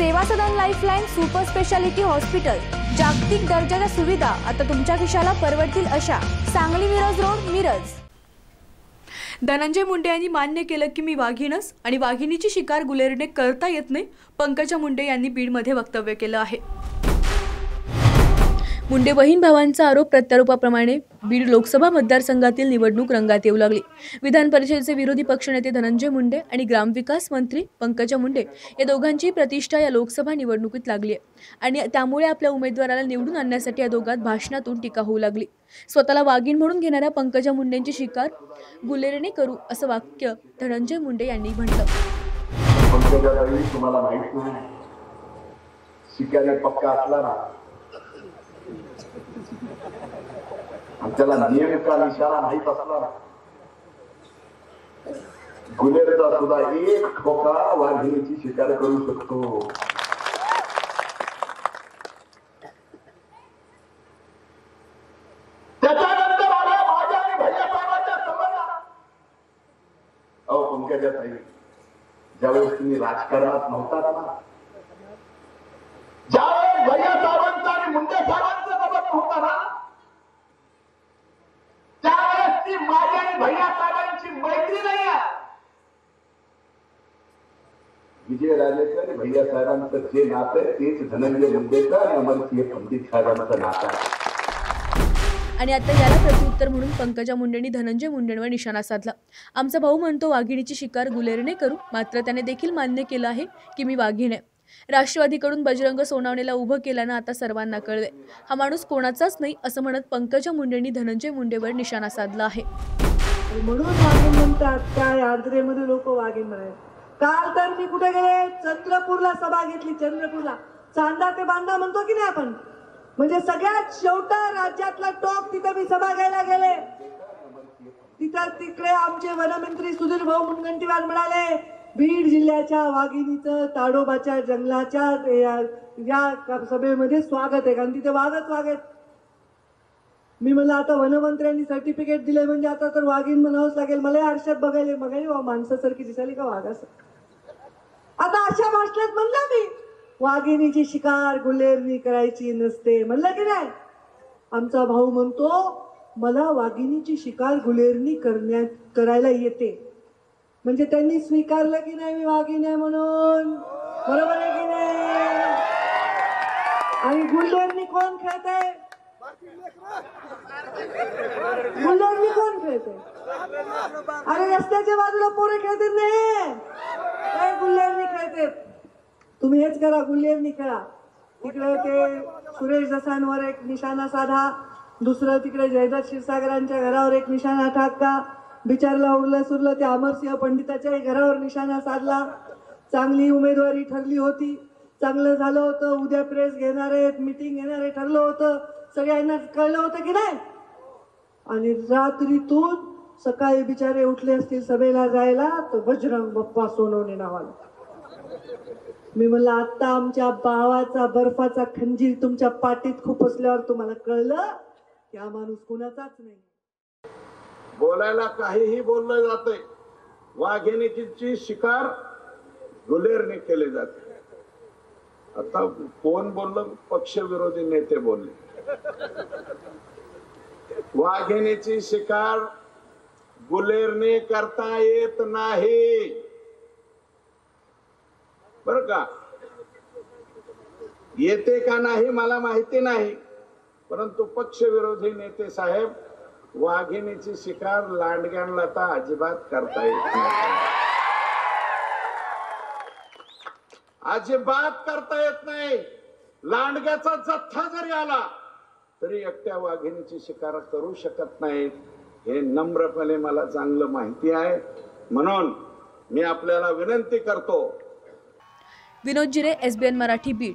Seva Sadan lifeline super speciality hospital जागतिक दर्जाच्या सुविधा आता तुमच्या खिशाला परवडतील अशा. सांगली मिरज रोड मिरज. धनंजय मुंडे यांनी मान्य केलं की मी वाघीणच आणि वाघिणीची शिकार गुलेरने करता येत नाही पंकजा मुंडे यांनी बीडमध्ये वक्तव्य केलं आहे. मुंडे बहीण भावांचा आरोप प्रत्यारोपाप्रमाणे बीड लोकसभा मतदारसंघातील निवडणूक रंगात येऊ लागली. विधान परिषदेचे विरोधी पक्षनेते धनंजय मुंडे आणि ग्रामविकास मंत्री पंकजा मुंडे या दोघांची प्रतिष्ठा या लोकसभा निवडणुकीत लागली आहे. आणि त्यामुळे आपल्या उमेदवाराला निवडून आणण्यासाठी या दोघांत भाषणातून टीका होऊ लागली. स्वतःला वाघीण म्हणून घेणाऱ्या पंकजा मुंडेंची शिकार गुलेरने करू असं वाक्य धनंजय मुंडे यांनी म्हटलं पंकजाताई तुम्हाला माहीत नाही शिक्याने पक्का असला ना आणि त्याला नेमका निशाणा माहीत असला गुन्हेरचा सुद्धा एक ठोका वाघिणीची शिकार करू शकतो. त्याच्यानंतर माझ्या आणि संबंधात अहो पंकजाताई ज्यावेळेस तुम्ही राजकारणात नव्हता ना ज्यावेळेस भैया साहेबांचं आणि मुंडे साहेबांचं नव्हता ना त्यावेळेस ती माझी आणि भैया साहेबांची मैत्री नाही आहे. आणि भैया साहेबांचं जे नातं आहे तेच धनंजय मुंडेचं आणि अमरसिंह पंडित साहेबांचं नातं आहे. आणि आता याला प्रत्युत्तर म्हणून पंकजा मुंडेंनी धनंजय मुंडेंवर निशाणा साधला. आमचा भाऊ म्हणतो वाघिणीची शिकार गुलेरने करू. मात्र त्याने देखील मान्य केलं आहे की मी वाघीण आहे. राष्ट्रवादीकडून बजरंग सोनावणेला उभं केल्यानं आता सर्वांना कळले हा माणूस कोणाचाच नाही असं म्हणत पंकजा मुंडेंनी धनंजय मुंडेवर निशाणा साधला आहे. म्हणून वाघीण म्हणतात काय आंध्रेमध्ये लोक वाघीण म्हणाले. काल तर मी कुठे गेले? चंद्रपूरला सभा घेतली चंद्रपूरला. चांदा ते बांधा म्हणतो की नाही आपण? म्हणजे सगळ्यात शेवटा राज्यातला टॉप तिथे मी सभा घ्यायला गेले. तिथं तिकडे आमचे वनमंत्री सुधीर भाऊ मुनगंटीवार म्हणाले बीड जिल्ह्याच्या वाघिणीचं ताडोबाच्या जंगलाच्या या- या सभेमध्ये स्वागत आहे. कारण तिथे वाघच वाघ आहेत. मी म्हणलं आता वनमंत्र्यांनी सर्टिफिकेट दिले म्हणजे आता तर वाघीण म्हणावंच लागेल. मला आरशात बघायला बघायला माणसासारखी दिसाली का वाघास आता अशा भाषणात म्हणलं मी वाघिणीची शिकार गुलेरनी करायची नसते. म्हणलं की नाही? आमचा भाऊ म्हणतो मला वाघिणीची शिकार गुलेरनी करण्यात करायला येते. म्हणजे त्यांनी स्वीकारलं की नाही मी वाघीण आहे म्हणून. बरोबर आहे की नाही? आणि गुल्लेरनी कोण खेळत आहे? कोण खेळते अरे रस्त्याच्या बाजूला पोरे खेळते नाही काय गुल्लेरनी खेळते तुम्ही हेच करा गुल्लेरनी खेळा. तिकडे ते सुरेश दसांवर एक निशाणा साधा. दुसरं तिकडे जयदत्त क्षीरसागरांच्या घरावर एक निशाणा टाकता बिचारला उरलं सुरलं त्या अमरसिंह पंडिताच्याही घरावर निशाणा साधला. चांगली उमेदवारी ठरली होती. चांगलं झालं होतं. उद्या प्रेस घेणार आहेत मिटिंग घेणार आहे ठरलं होतं. सगळ्यांना कळलं होतं की नाही? आणि रात्रीतून सकाळी बिचारे उठले असतील सभेला जायला तर बजरंग बप्पा सोनवणे नावाला. मी म्हणलं आता आमच्या भावाचा बर्फाचा खंजीर तुमच्या पाठीत खूप असल्यावर तुम्हाला कळलं की हा माणूस कुणाचाच नाही. बोलायला काहीही बोललं जातंय. वाघिणीची शिकार गुलेरने केले जाते. आता कोण बोललं? पक्षविरोधी नेते बोलले. वाघिणीची शिकार गुलेरने करता येत नाही. बर का? येते का नाही मला माहिती नाही. परंतु पक्षविरोधी नेते साहेब वाघिणीची शिकार लांडग्यांना तर अजिबात करता येत नाही. अजिबात करता येत नाही. लांडग्याचा जथ्था जरी आला तरी एकट्या वाघिणीची शिकार करू शकत नाहीत. हे नम्रपणे मला चांगलं माहिती आहे. म्हणून मी आपल्याला विनंती करतो. विनोद जिरे एसबीएन मराठी बीड.